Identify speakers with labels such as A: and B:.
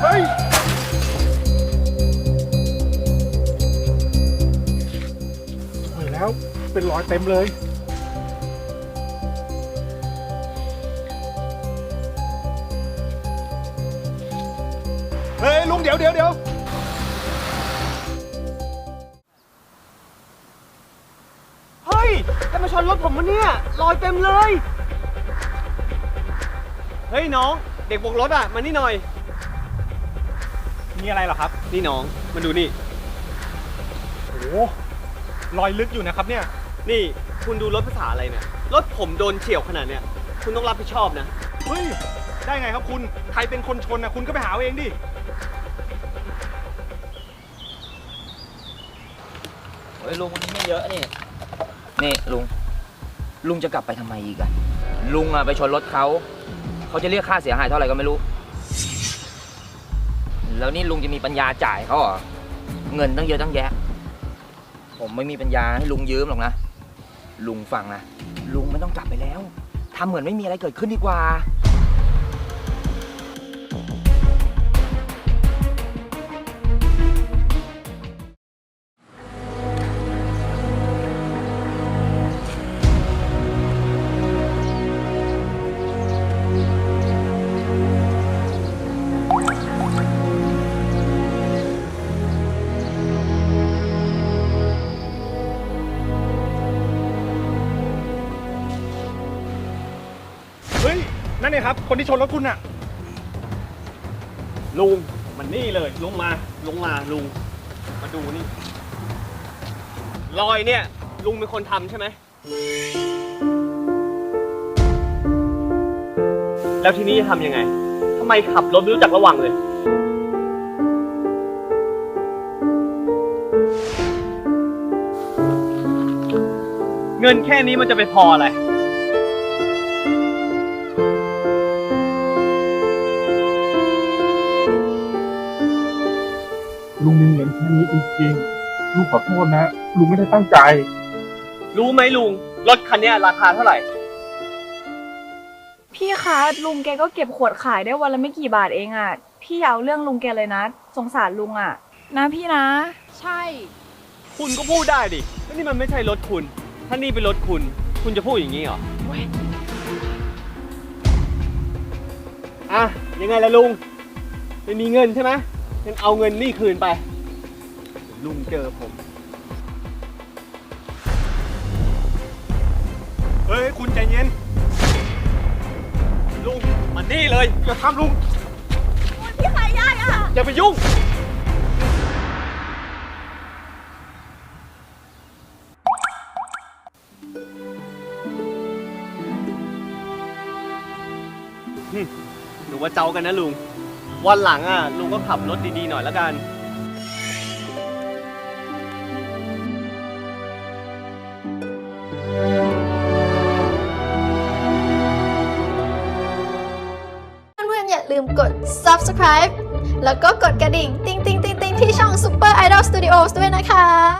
A: เฮ้ยสวยแล้วเป็นรอยเต็มเลย เฮ้ย ลุงเดี๋ยวเดี๋ยวเดี๋ยว
B: เฮ้ยใครมาชนรถผมวะเนี่ยรอยเต็มเลย เฮ้ยน้อง เด็กบกรถอะ มานี่หน่อย
A: มีอะไรเหรอครับ
B: นี่น้องมาดูนี่
A: โอ้โหรอยลึกอยู่นะครับเนี่ย
B: นี่คุณดูรถภาษาอะไรเนี่ยรถผมโดนเฉี่ยวขนาดเนี้ยคุณต้องรับผิดชอบนะ
A: เฮ้ย ได้ไงครับคุณ ใครเป็นคนชนนะคุณก็ไปหาเอาเองดิ
C: เฮ้ยลุงวันนี้ไม่เยอะนี่ นี่ลุง ลุงจะกลับไปทำไมอีกอะลุงอะไปชนรถเขา เขาจะเรียกค่าเสียหายเท่าไหร่ก็ไม่รู้ แล้วนี่ลุงจะมีปัญญาจ่ายเขาเหรอเงินตั้งเยอะตั้งแยะ ผมไม่มีปัญญาให้ลุงยืมหรอกนะ ลุงฟังนะ ลุงไม่ต้องกลับไปแล้วทำเหมือนไม่มีอะไรเกิดขึ้นดีกว่า
A: เฮ้ย นั่นไงครับ คนที่ชนรถคุณอะ
B: ลุงมันนี่เลย ลงมา ลงมาลุง มาดูนี่ รอยเนี่ย ลุงเป็นคนทำใช่ไหม แล้วทีนี้จะทำยังไงทำไมขับรถไม่รู้จักระวังเลย เงินแค่นี้มันจะไปพออะไร
A: ลุงมีเงินแค่นี้จริงๆลุงขอโทษนะ ลุงไม่ได้ตั้งใจ
B: รู้ไหมลุง รถคันเนี้ยราคาเท่าไหร่
D: พี่คะลุงแกก็เก็บขวดขายได้วันละไม่กี่บาทเองอะ่ะ พี่อย่าเอาเรื่องลุงแกเลยนะ สงสารลุงอะ่ะ นะพี่นะ
E: ใช่
B: คุณก็พูดได้ดิแล้วนี่มันไม่ใช่รถคุณ ถ้านี่เป็นรถคุณ คุณจะพูดอย่างนี้เหรออะยังไงล่ะลุงไม่มีเงินใช่ไหม งั้นเอาเงินนี่คืนไปเดี๋ยวลุงเจอผม
A: เฮ้ย คุณใจเย็น
B: ลุงมันนี่เลย
A: อย่าทำลุง
D: พี่ขายยากอะ
B: อย่าไปยุ่งหึหรือว่าเจ้ากันนะลุง วันหลังอะลุงก็ขับรถดีๆหน่อยแล้วกัน
E: เพื่อนๆอย่าลืมกด subscribe แล้วก็กดกระดิ่ง ติ๊งติ๊งติ๊งติ๊งที่ช่อง Super Idol Studios ด้วยนะคะ